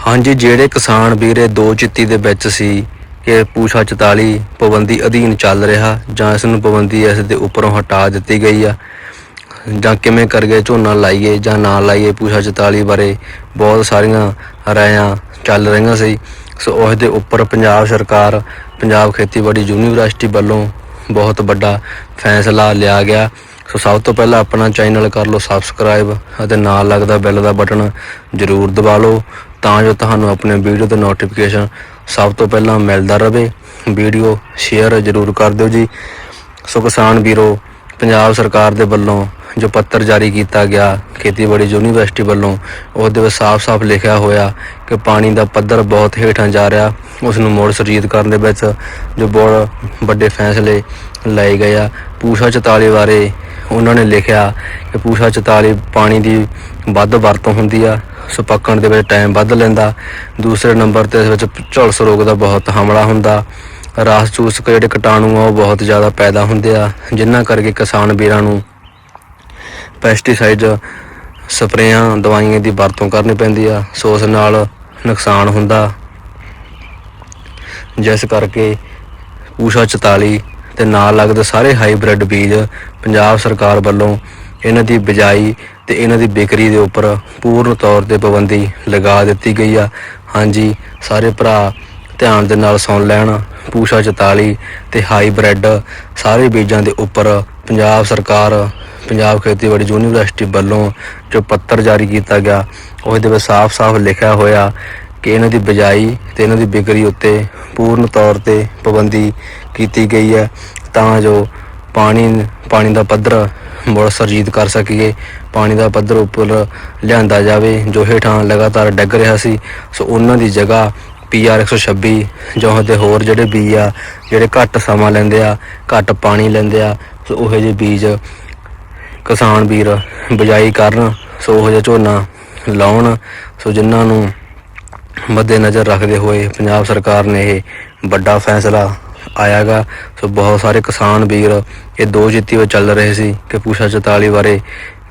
ਹਾਂਜੀ, ਜਿਹੜੇ ਕਿਸਾਨ ਵੀਰੇ ਦੋ ਚਿੱਤੀ ਦੇ ਵਿੱਚ ਸੀ ਕਿ ਪੂਸ਼ਾ 44 ਪਾਬੰਦੀ ਅਧੀਨ ਚੱਲ ਰਿਹਾ ਜਾਂ ਇਸ ਨੂੰ ਪਾਬੰਦੀ ਇਸ ਦੇ ਉੱਪਰੋਂ ਹਟਾ ਦਿੱਤੀ ਗਈ ਆ, ਜਾਂ ਕਿਵੇਂ ਕਰਕੇ ਝੋਨਾ ਲਾਈਏ ਜਾਂ ਨਾ ਲਾਈਏ ਪੂਸ਼ਾ 44 ਬਾਰੇ ਬਹੁਤ ਸਾਰੀਆਂ ਰਾਇਆਂ ਚੱਲ ਰਹੀਆਂ ਸੀ। ਸੋ ਉਸ ਦੇ ਉੱਪਰ ਪੰਜਾਬ ਸਰਕਾਰ, ਪੰਜਾਬ ਖੇਤੀਬਾੜੀ ਯੂਨੀਵਰਸਿਟੀ ਵੱਲੋਂ ਬਹੁਤ ਵੱਡਾ ਫੈਸਲਾ ਲਿਆ ਗਿਆ। ਸੋ ਸਭ ਤੋਂ ਪਹਿਲਾਂ ਆਪਣਾ ਚੈਨਲ ਕਰ ਲਓ, ਸਬਸਕ੍ਰਾਈਬ ਅਤੇ ਨਾਲ ਲੱਗਦਾ ਬੈਲ ਦਾ ਬਟਨ ਜ਼ਰੂਰ ਦਬਾ ਲਓ। ਤਾਂ ਜੋ ਤੁਹਾਨੂੰ ਆਪਣੇ ਵੀਡੀਓ ਦੇ ਨੋਟੀਫਿਕੇਸ਼ਨ ਸਭ ਤੋਂ ਪਹਿਲਾਂ ਮਿਲਦਾ ਰਹੇ। ਵੀਡੀਓ ਸ਼ੇਅਰ ਜ਼ਰੂਰ ਕਰ ਦਿਓ ਜੀ। ਸੋ ਕਿਸਾਨ ਵੀਰੋ, ਪੰਜਾਬ ਸਰਕਾਰ ਦੇ ਵੱਲੋਂ ਜੋ ਪੱਤਰ ਜਾਰੀ ਕੀਤਾ ਗਿਆ ਖੇਤੀਬਾੜੀ ਯੂਨੀਵਰਸਿਟੀ ਵੱਲੋਂ, ਉਹਦੇ ਵਿੱਚ ਸਾਫ਼-ਸਾਫ਼ ਲਿਖਿਆ ਹੋਇਆ ਕਿ ਪਾਣੀ ਦਾ ਪੱਧਰ ਬਹੁਤ ਹੇਠਾਂ ਜਾ ਰਿਹਾ। ਉਸ ਨੂੰ ਮੋੜ ਸੁਰਜੀਤ ਕਰਨ ਦੇ ਵਿੱਚ ਜੋ ਬਹੁਤ ਵੱਡੇ ਫੈਸਲੇ ਲਏ ਗਏ ਆ। ਪੂਸ਼ਾ 44 ਬਾਰੇ ਉਹਨਾਂ ਨੇ ਲਿਖਿਆ ਕਿ ਪੂਸ਼ਾ 44 ਪਾਣੀ ਦੀ ਵੱਧ ਵਰਤੋਂ ਹੁੰਦੀ ਆ। ਸੋ ਦੇ ਵਿੱਚ ਟਾਈਮ ਵੱਧ ਲੈਂਦਾ। ਦੂਸਰੇ ਨੰਬਰ ਤੇ ਇਸ ਵਿੱਚ ਝੁਲਸ ਰੋਗ ਦਾ ਬਹੁਤ ਹਮਲਾ ਹੁੰਦਾ। ਰਾਸ ਚੂਸਕ ਜਿਹੜੇ ਕੀਟਾਣੂ ਆ, ਉਹ ਬਹੁਤ ਜ਼ਿਆਦਾ ਪੈਦਾ ਹੁੰਦੇ ਆ ਜਿਨ੍ਹਾਂ ਕਰਕੇ ਕਿਸਾਨ ਵੀਰਾਂ ਨੂੰ ਪੈਸਟੀਸਾਈਡ ਸਪਰੇਆਂ, ਦਵਾਈਆਂ ਦੀ ਵਰਤੋਂ ਕਰਨੀ ਪੈਂਦੀ ਆ। ਸੋ ਉਸ ਨਾਲ ਨੁਕਸਾਨ ਹੁੰਦਾ। ਜਿਸ ਕਰਕੇ ਊਸ਼ਾ 44 ਤੇ ਨਾਲ ਲੱਗਦੇ ਸਾਰੇ ਹਾਈਬ੍ਰਿਡ ਬੀਜ ਪੰਜਾਬ ਸਰਕਾਰ ਵੱਲੋਂ ਇਹਨਾਂ ਦੀ ਬਿਜਾਈ ਤੇ ਇਹਨਾਂ ਦੀ ਵਿਕਰੀ ਦੇ ਉੱਪਰ ਪੂਰਨ ਤੌਰ ਤੇ ਪਾਬੰਦੀ ਲਗਾ ਦਿੱਤੀ ਗਈ ਆ। ਹਾਂਜੀ, ਸਾਰੇ ਭਰਾ ਧਿਆਨ ਦੇ ਨਾਲ ਸੁਣ ਲੈਣ। ਪੂਸ਼ਾ 44 ਤੇ ਹਾਈਬ੍ਰਿਡ ਸਾਰੇ ਬੀਜਾਂ ਦੇ ਉੱਪਰ ਪੰਜਾਬ ਸਰਕਾਰ, ਪੰਜਾਬ ਖੇਤੀਬਾੜੀ ਯੂਨੀਵਰਸਿਟੀ ਵੱਲੋਂ ਜੋ ਪੱਤਰ ਜਾਰੀ ਕੀਤਾ ਗਿਆ, ਉਹਦੇ ਵਿੱਚ ਸਾਫ਼-ਸਾਫ਼ ਲਿਖਿਆ ਹੋਇਆ ਕਿ ਇਹਨਾਂ ਦੀ ਬਿਜਾਈ ਤੇ ਇਹਨਾਂ ਦੀ ਵਿਕਰੀ ਉੱਤੇ ਪੂਰਨ ਤੌਰ ਤੇ ਪਾਬੰਦੀ ਕੀਤੀ ਗਈ ਹੈ। ਤਾਂ ਜੋ ਪਾਣੀ ਪਾਣੀ ਦਾ ਪੱਧਰ ਮੁੜ ਸਰਜੀਤ ਕਰ ਸਕੀਏ। ਪਾਣੀ ਦਾ ਪੱਧਰ ਉੱਪਰ ਲਿਆਂਦਾ ਜਾਵੇ। ਜੋ ਹੇਠਾਂ ਲਗਾਤਾਰ ਡਿੱਗ ਰਿਹਾ ਸੀ, ਸੋ ਉਹਨਾਂ ਦੀ ਜਗ੍ਹਾ ਪੀਆਰ 126 ਜੋ ਉਹਦੇ ਹੋਰ ਜਿਹੜੇ ਬੀਜ ਆ, ਜਿਹੜੇ ਘੱਟ ਸਮਾਂ ਲੈਂਦੇ ਆ, ਘੱਟ ਪਾਣੀ ਲੈਂਦੇ ਆ, ਸੋ ਉਹੋ ਜਿਹੇ ਬੀਜ ਕਿਸਾਨ ਵੀਰ ਬਿਜਾਈ ਕਰਨ, ਸੋ ਉਹ ਜਿਹਾ ਝੋਨਾ ਲਾਉਣ, ਸੋ ਜਿਨ੍ਹਾਂ ਨੂੰ ਮੱਦੇ ਨਜ਼ਰ ਰੱਖਦੇ ਹੋਏ ਪੰਜਾਬ ਸਰਕਾਰ ਨੇ ਇਹ ਵੱਡਾ ਫੈਸਲਾ ਆਇਆਗਾ। ਸੋ ਬਹੁਤ ਸਾਰੇ ਕਿਸਾਨ ਵੀਰ ਇਹ ਦੋ ਜਿੱਤੀ ਵਿੱਚ ਚੱਲ ਰਹੇ ਸੀ ਕਿ ਪੂਸ਼ਾ 44 ਬਾਰੇ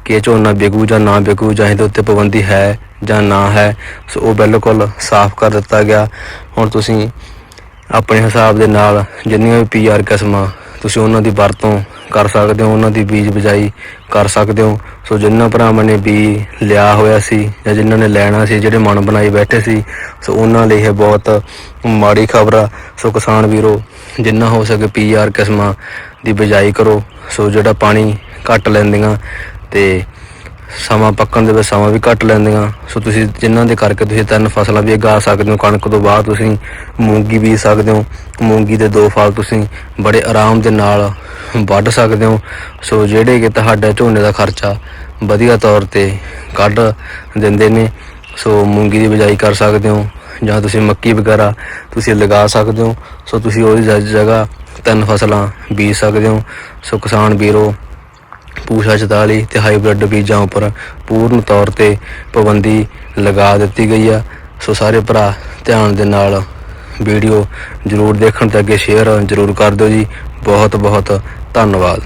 ਕਿ ਝੋਨਾ ਵਿਕੂ ਜਾਂ ਨਾ ਵਿਕੂ ਜਾਂ ਇਹਦੇ ਉੱਤੇ ਪਾਬੰਦੀ ਹੈ ਜਾਂ ਨਾ ਹੈ। ਸੋ ਉਹ ਬਿਲਕੁਲ ਸਾਫ਼ ਕਰ ਦਿੱਤਾ ਗਿਆ। ਹੁਣ ਤੁਸੀਂ ਆਪਣੇ ਹਿਸਾਬ ਦੇ ਨਾਲ ਜਿੰਨੀਆਂ ਵੀ ਪੀਆਰ ਕਿਸਮਾਂ ਤੁਸੀਂ ਉਹਨਾਂ ਦੀ ਵਰਤੋਂ ਕਰ ਸਕਦੇ ਹੋ, ਉਹਨਾਂ ਦੀ ਬੀਜ ਬਿਜਾਈ ਕਰ ਸਕਦੇ ਹੋ। ਸੋ ਜਿਨ੍ਹਾਂ ਭਰਾਵਾਂ ਨੇ ਬੀ ਲਿਆ ਹੋਇਆ ਸੀ ਜਾਂ ਜਿਨ੍ਹਾਂ ਨੇ ਲੈਣਾ ਸੀ, ਜਿਹੜੇ ਮਨ ਬਣਾਈ ਬੈਠੇ ਸੀ, ਸੋ ਉਹਨਾਂ ਲਈ ਇਹ ਬਹੁਤ ਮਾੜੀ ਖਬਰ ਆ। ਸੋ ਕਿਸਾਨ ਵੀਰੋ, ਜਿੰਨਾ ਹੋ ਸਕੇ ਪੀਆਰ ਕਿਸਮਾਂ ਦੀ ਬਿਜਾਈ ਕਰੋ। ਸੋ ਜਿਹੜਾ ਪਾਣੀ ਘੱਟ ਲੈਂਦੀਆਂ ਤੇ ਸਮਾਂ ਪੱਕਣ ਦੇ ਵਿੱਚ ਸਮਾਂ ਵੀ ਘੱਟ ਲੈਂਦੀਆਂ। ਸੋ ਤੁਸੀਂ ਜਿਨ੍ਹਾਂ ਦੇ ਕਰਕੇ ਤੁਸੀਂ ਤਿੰਨ ਫਸਲਾਂ ਵੀ ਉਗਾ ਸਕਦੇ ਹੋ, ਕਣਕ ਤੋਂ ਬਾਅਦ ਤੁਸੀਂ ਮੂੰਗੀ ਬੀਜ ਸਕਦੇ ਹੋ। ਮੂੰਗੀ ਦੇ ਦੋ ਫਲ ਤੁਸੀਂ ਬੜੇ ਆਰਾਮ ਦੇ ਨਾਲ ਵੱਢ ਸਕਦੇ ਹੋ। ਸੋ ਜਿਹੜੇ ਕਿ ਤੁਹਾਡਾ ਝੋਨੇ ਦਾ ਖਰਚਾ ਵਧੀਆ ਤੌਰ ਤੇ ਕੱਢ ਦਿੰਦੇ ਨੇ, ਸੋ ਮੂੰਗੀ ਦੀ ਬਿਜਾਈ ਕਰ ਸਕਦੇ ਹੋ ਜਾਂ ਤੁਸੀਂ ਮੱਕੀ ਵਗੈਰਾ ਤੁਸੀਂ ਲਗਾ ਸਕਦੇ ਹੋ। ਸੋ ਤੁਸੀਂ ਉਹਦੀ ਜਗ੍ਹਾ ਤਿੰਨ ਫਸਲਾਂ ਬੀਜ ਸਕਦੇ ਹੋ। ਸੋ ਕਿਸਾਨ ਵੀਰੋ ਪੂਸ਼ਾ 44 ਤੇ ਹਾਈਬ੍ਰਿਡ ਬੀਜਾਂ ਉੱਪਰ ਪੂਰਨ ਤੌਰ ਤੇ ਪਾਬੰਦੀ ਲਗਾ ਦਿੱਤੀ ਗਈ ਆ। ਸੋ ਸਾਰੇ ਭਰਾ ਧਿਆਨ ਦੇ ਨਾਲ ਵੀਡੀਓ ਜਰੂਰ ਦੇਖਣ ਤੇ ਅੱਗੇ ਸ਼ੇਅਰ ਜਰੂਰ ਕਰ ਦਿਓ ਜੀ। ਬਹੁਤ ਬਹੁਤ ਧੰਨਵਾਦ।